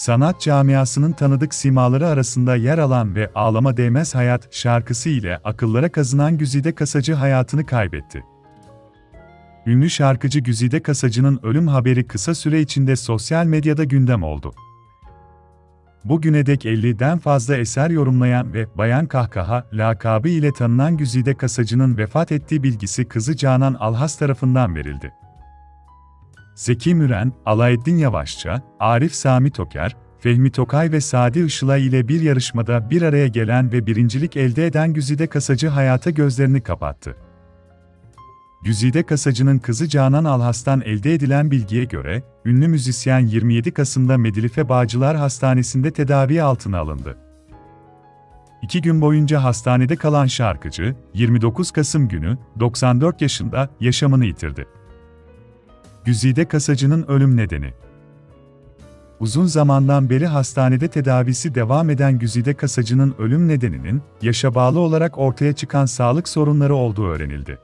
sanat camiasının tanıdık simaları arasında yer alan ve Ağlama Değmez Hayat şarkısı ile akıllara kazınan Güzide Kasacı hayatını kaybetti. Ünlü şarkıcı Güzide Kasacı'nın ölüm haberi kısa süre içinde sosyal medyada gündem oldu. Bugüne dek 50'den fazla eser yorumlayan ve Bayan Kahkaha lakabı ile tanınan Güzide Kasacı'nın vefat ettiği bilgisi kızı Canan Alhas tarafından verildi. Zeki Müren, Alaeddin Yavaşça, Arif Sami Toker, Fehmi Tokay ve Sadi Işılay ile bir yarışmada bir araya gelen ve birincilik elde eden Güzide Kasacı hayata gözlerini kapattı. Güzide Kasacı'nın kızı Canan Alhas'tan elde edilen bilgiye göre, ünlü müzisyen 27 Kasım'da Medilife Bağcılar Hastanesi'nde tedavi altına alındı. İki gün boyunca hastanede kalan şarkıcı, 29 Kasım günü, 94 yaşında, yaşamını yitirdi. Güzide Kasacı'nın ölüm nedeni Uzun zamandan beri hastanede tedavisi devam eden Güzide Kasacı'nın ölüm nedeninin, yaşa bağlı olarak ortaya çıkan sağlık sorunları olduğu öğrenildi.